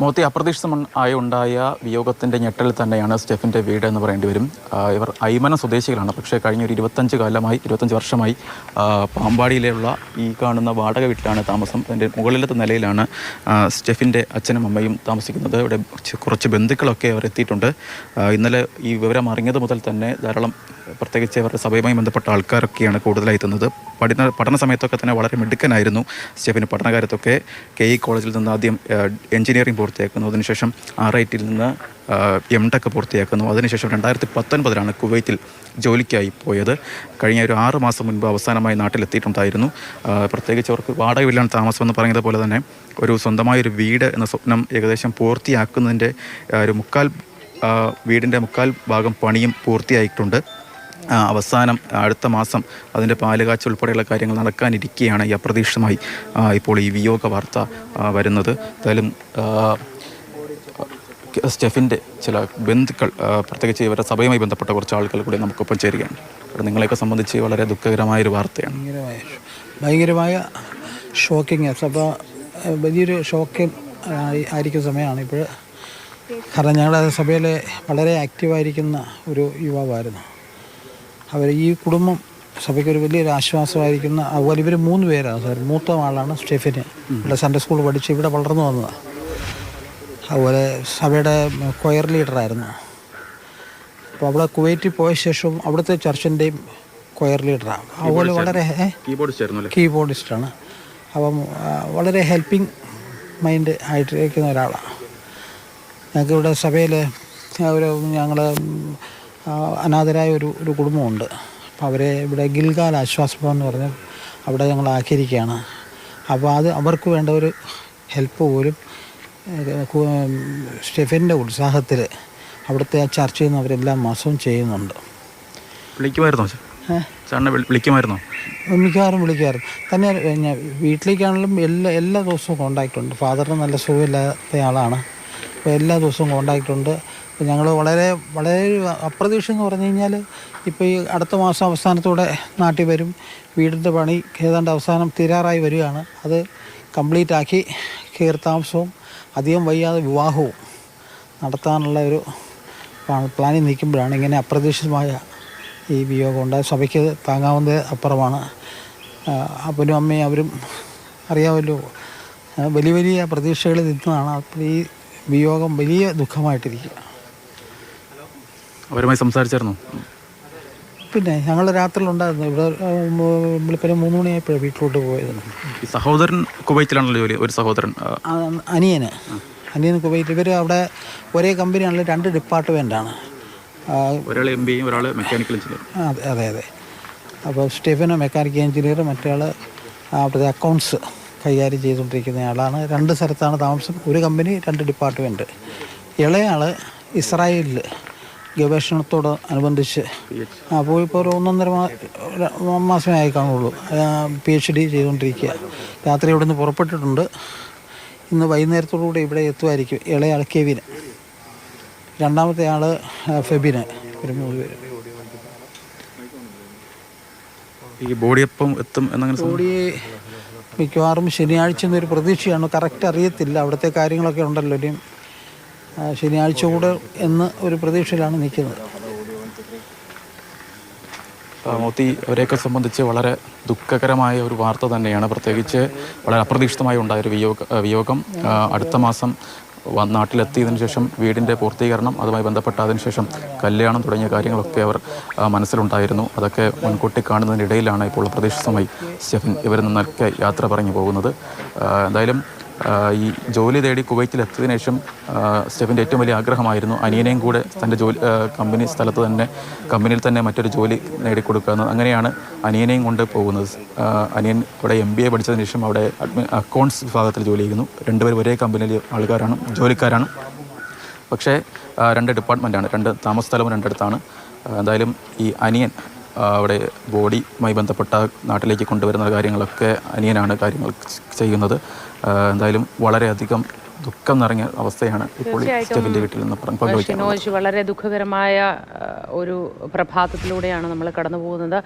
മോത്തി അപ്രതീക്ഷിതമായി ഉണ്ടായ വിയോഗത്തിന്റെ ഞെട്ടലിൽ തന്നെയാണ് സ്റ്റെഫിന്റെ വീട് എന്ന് പറയേണ്ടി വരും. ഇവർ ഐമന സ്വദേശികളാണ്. പക്ഷേ കഴിഞ്ഞ ഒരു ഇരുപത്തഞ്ച് കാലമായി ഇരുപത്തഞ്ച് വർഷമായി പാമ്പാടിയിലുള്ള ഈ കാണുന്ന വാടക വീട്ടിലാണ് താമസം. അതിന്റെ മുകളിലത്തെ നിലയിലാണ് സ്റ്റെഫിന്റെ അച്ഛനും അമ്മയും താമസിക്കുന്നത്. ഇവിടെ കുറച്ച് ബന്ധുക്കളൊക്കെ അവർ എത്തിയിട്ടുണ്ട്. ഇന്നലെ ഈ വിവരം അറിഞ്ഞത് മുതൽ തന്നെ ധാരാളം പ്രത്യേകിച്ച് അവരുടെ സഭയുമായി ബന്ധപ്പെട്ട ആൾക്കാരൊക്കെയാണ് കൂടുതലായി എത്തുന്നത്. പഠന പഠന സമയത്തൊക്കെ തന്നെ വളരെ മിടുക്കനായിരുന്നു സ്റ്റെഫിന് പഠനകാലത്തൊക്കെ കെ ഇ കോളേജിൽ നിന്ന് ആദ്യം എഞ്ചിനീയറിംഗ് പൂർത്തിയാക്കുന്നു. അതിനുശേഷം ആർ ഐ ടിയിൽ നിന്ന് എം ടെക് പൂർത്തിയാക്കുന്നു. അതിനുശേഷം രണ്ടായിരത്തി പത്തൊൻപതിലാണ് കുവൈത്തിൽ ജോലിക്കായി പോയത്. കഴിഞ്ഞ ഒരു ആറ് മാസം മുൻപ് അവസാനമായി നാട്ടിലെത്തിയിട്ടുണ്ടായിരുന്നു. പ്രത്യേകിച്ച് അവർക്ക് വാടക വീട്ടിലാണ് താമസം എന്ന് പറയുന്നത് പോലെ തന്നെ ഒരു സ്വന്തമായൊരു വീട് എന്ന സ്വപ്നം ഏകദേശം പൂർത്തിയാക്കുന്നതിന്റെ ഒരു മുക്കാൽ വീടിന്റെ മുക്കാൽ ഭാഗം പണിയും പൂർത്തിയായിട്ടുണ്ട്. അവസാനം അടുത്ത മാസം അതിന്റെ പാലുകാച്ച ഉൾപ്പെടെയുള്ള കാര്യങ്ങൾ നടക്കാനിരിക്കുകയാണ് ഈ അപ്രതീക്ഷിതമായി ഇപ്പോൾ ഈ വിയോഗ വാർത്ത വരുന്നത്. എന്തായാലും സ്റ്റെഫിന്റെ ചില ബന്ധുക്കൾ പ്രത്യേകിച്ച് ഇവരുടെ സഭയുമായി ബന്ധപ്പെട്ട കുറച്ച് ആളുകൾ കൂടി നമുക്കൊപ്പം ചേരുകയാണ്. നിങ്ങളെയൊക്കെ സംബന്ധിച്ച് വളരെ ദുഃഖകരമായൊരു വാർത്തയാണ്. ഭയങ്കരമായ ഭയങ്കരമായ ഷോക്കിങ് സഭ വലിയൊരു ഷോക്കിംഗ് ആയിരിക്കുന്ന സമയമാണ് ഇപ്പോൾ കാരണം ഞങ്ങളുടെ സഭയിലെ വളരെ ആക്റ്റീവായിരിക്കുന്ന ഒരു യുവാവായിരുന്നു. അവർ ഈ കുടുംബം സഭയ്ക്ക് ഒരു വലിയൊരു ആശ്വാസമായിരിക്കുന്ന അതുപോലെ ഇവർ മൂന്ന് പേരാണ് സാർ മൂത്ത ആളാണ് സ്റ്റെഫിന്. ഇവിടെ സൺഡേ സ്കൂൾ പഠിച്ച് ഇവിടെ വളർന്നു വന്നതാണ് അതുപോലെ സഭയുടെ കൊയർ ലീഡറായിരുന്നു അപ്പോൾ അവിടെ കുവൈറ്റിൽ പോയ ശേഷവും അവിടുത്തെ ചർച്ചിന്റെയും കൊയർ ലീഡറാണ് അതുപോലെ വളരെ കീബോർഡിസ്റ്റാണ് അപ്പം വളരെ ഹെൽപ്പിംഗ് മൈൻഡ് ആയിട്ടിരിക്കുന്ന ഒരാളാണ് ഞങ്ങൾക്ക് ഇവിടെ സഭയിൽ ഒരു ഞങ്ങൾ അനാഥരായ ഒരു ഒരു കുടുംബമുണ്ട്. അപ്പോൾ അവരെ ഇവിടെ ഗിൽഗാൽ ആശ്വാസഭവൻ എന്ന് പറഞ്ഞ് അവിടെ ഞങ്ങൾ ആക്കിയിരിക്കുകയാണ്. അപ്പോൾ അത് അവർക്ക് വേണ്ട ഒരു ഹെൽപ്പ് പോലും സ്റ്റെഫിന്റെ ഉത്സാഹത്തിൽ അവിടുത്തെ ആ ചർച്ച ചെയ്യുന്ന അവരെല്ലാ മാസവും ചെയ്യുന്നുണ്ട്. വിളിക്കുമായിരുന്നോ വിളിക്കുമായിരുന്നോ? മിക്കവാറും വിളിക്കുമായിരുന്നു തന്നെ വീട്ടിലേക്കാണെങ്കിലും എല്ലാ എല്ലാ ദിവസവും കോണ്ടാക്റ്റ് ഉണ്ട്. ഫാദറിന് നല്ല സുഖമില്ലാത്ത ആളാണ്. അപ്പോൾ എല്ലാ ദിവസവും കോണ്ടാക്റ്റുണ്ട് അപ്പോൾ ഞങ്ങൾ വളരെ വളരെ അപ്രതീക്ഷ എന്ന് പറഞ്ഞു കഴിഞ്ഞാൽ ഇപ്പോൾ ഈ അടുത്ത മാസം അവസാനത്തോടെ നാട്ടിൽ വരും. വീടിന്റെ പണി ഏതാണ്ട് അവസാനം തീരാറായി വരികയാണ്. അത് കംപ്ലീറ്റ് ആക്കി കയറി താമസവും അധികം വയ്യാതെ വിവാഹവും നടത്താനുള്ള ഒരു പ്ലാനിൽ നിൽക്കുമ്പോഴാണ് ഇങ്ങനെ അപ്രതീക്ഷിതമായ ഈ വിയോഗം ഉണ്ടായ സഭയ്ക്ക് താങ്ങാവുന്നത് അപ്പുറമാണ്. അപ്പനും അമ്മയും അവരും അറിയാമല്ലോ വലിയ വലിയ പ്രതീക്ഷകളിൽ നിന്നതാണ് അപ്പോൾ ഈ വിയോഗം വലിയ ദുഃഖമായിട്ടിരിക്കുക. അവരുമായി സംസാരിച്ചായിരുന്നു? പിന്നെ ഞങ്ങൾ രാത്രിയിലുണ്ടായിരുന്നു. ഇവിടെ വെളുപ്പിനെ മൂന്ന് മണിയായപ്പോഴാണ് വീട്ടിലോട്ട് പോയത്. ഈ സഹോദരൻ കുവൈറ്റിലാണല്ലോ ജോലി ഒരു സഹോദരൻ അനിയന്. അനിയന് കുവൈറ്റ്. ഇവർ അവിടെ ഒരേ കമ്പനിയാണല്ലോ രണ്ട് ഡിപ്പാർട്ട്മെന്റാണ് ഒരാൾ എം ബിയും ഒരാൾ മെക്കാനിക്കൽ എഞ്ചിനീയർ. അതെ അതെ അതെ. അപ്പോൾ സ്റ്റെഫിന് മെക്കാനിക്കൽ എഞ്ചിനീയർ ആൾ അവിടുത്തെ അക്കൗണ്ട്സ്. കൈകാര്യം ചെയ്തുകൊണ്ടിരിക്കുന്ന ആളാണ്. രണ്ട് സ്ഥലത്താണ് താമസം. ഒരു കമ്പനി രണ്ട് ഡിപ്പാർട്ട്മെന്റ് ഇളയാൾ ഇസ്രായേലിൽ ഗവേഷണത്തോട് അനുബന്ധിച്ച് ആ പോയി ഇപ്പോൾ ഒരു ഒന്നൊന്നര മാസം മാസമേ ആയി കാണുള്ളൂ പി എച്ച് ഡി ചെയ്തുകൊണ്ടിരിക്കുക. രാത്രി ഇവിടെ നിന്ന് പുറപ്പെട്ടിട്ടുണ്ട്. ഇന്ന് വൈകുന്നേരത്തോടുകൂടി ഇവിടെ എത്തുമായിരിക്കും. ഇളയാൾ കെവിന്. രണ്ടാമത്തെ ആൾ ഫെബിന്. ഒരു മൂന്ന് പേര് ഈ ബോഡി എപ്പം എത്തും എന്നങ്ങനെ കൂടി മിക്കവാറും ശനിയാഴ്ച എന്നൊരു പ്രതീക്ഷയാണ്. കറക്റ്റ് അറിയത്തില്ല. അവിടുത്തെ കാര്യങ്ങളൊക്കെ ഉണ്ടല്ലോ. ഇനിയും ശനിയാഴ്ച കൂടെ എന്ന് ഒരു പ്രതീക്ഷയിലാണ് നിൽക്കുന്നത്. മോത്തി അവരെയൊക്കെ സംബന്ധിച്ച് വളരെ ദുഃഖകരമായ ഒരു വാർത്ത തന്നെയാണ്. പ്രത്യേകിച്ച് വളരെ അപ്രതീക്ഷിതമായി ഉണ്ടായ ഒരു വിയോഗ. വിയോഗം അടുത്ത മാസം നാട്ടിലെത്തിയതിനു ശേഷം വീടിന്റെ പൂർത്തീകരണം അതുമായി ബന്ധപ്പെട്ട അതിനുശേഷം കല്യാണം തുടങ്ങിയ കാര്യങ്ങളൊക്കെ അവർ മനസ്സിലുണ്ടായിരുന്നു. അതൊക്കെ മുൻകൂട്ടി കാണുന്നതിനിടയിലാണ് ഇപ്പോൾ പ്രതീക്ഷിതമായി സ്റ്റെഫൻ ഇവരിൽ നിന്നൊക്കെ യാത്ര പറഞ്ഞു പോകുന്നത്. എന്തായാലും ഈ ജോലി തേടി കുവൈറ്റിലെത്തിയതിനു ശേഷം സ്റ്റെഫിന്റെ ഏറ്റവും വലിയ ആഗ്രഹമായിരുന്നു അനിയനെയും കൂടെ തന്റെ ജോലി കമ്പനി സ്ഥലത്ത് തന്നെ കമ്പനിയിൽ തന്നെ മറ്റൊരു ജോലി നേടിക്കൊടുക്കുക എന്ന്. അങ്ങനെയാണ് അനിയനെയും കൊണ്ട് പോകുന്നത്. അനിയൻ ഇവിടെ എം ബി എ പഠിച്ചതിന് ശേഷം അവിടെ അഡ്മി അക്കൗണ്ട്സ് വിഭാഗത്തിൽ ജോലി ചെയ്യുന്നു. രണ്ടുപേരും ഒരേ കമ്പനിയിൽ ആൾക്കാരാണ് ജോലിക്കാരാണ്. പക്ഷേ രണ്ട് ഡിപ്പാർട്ട്മെന്റാണ് രണ്ട് താമസ സ്ഥലവും രണ്ടിടത്താണ് എന്തായാലും ഈ അനിയൻ അവിടെ ബോഡിയുമായി ബന്ധപ്പെട്ട നാട്ടിലേക്ക് കൊണ്ടുവരുന്ന കാര്യങ്ങളൊക്കെ അനിയനാണ് കാര്യങ്ങൾ ചെയ്യുന്നത്. എന്തായാലും വളരെയധികം ദുഃഖം നിറഞ്ഞ അവസ്ഥയാണ് ഇപ്പോൾ വീട്ടിൽ നിന്ന് പങ്കുവയ്ക്കുന്നത്. വളരെ ദുഃഖകരമായ ഒരു പ്രഭാതത്തിലൂടെയാണ് നമ്മൾ കടന്നു പോകുന്നത്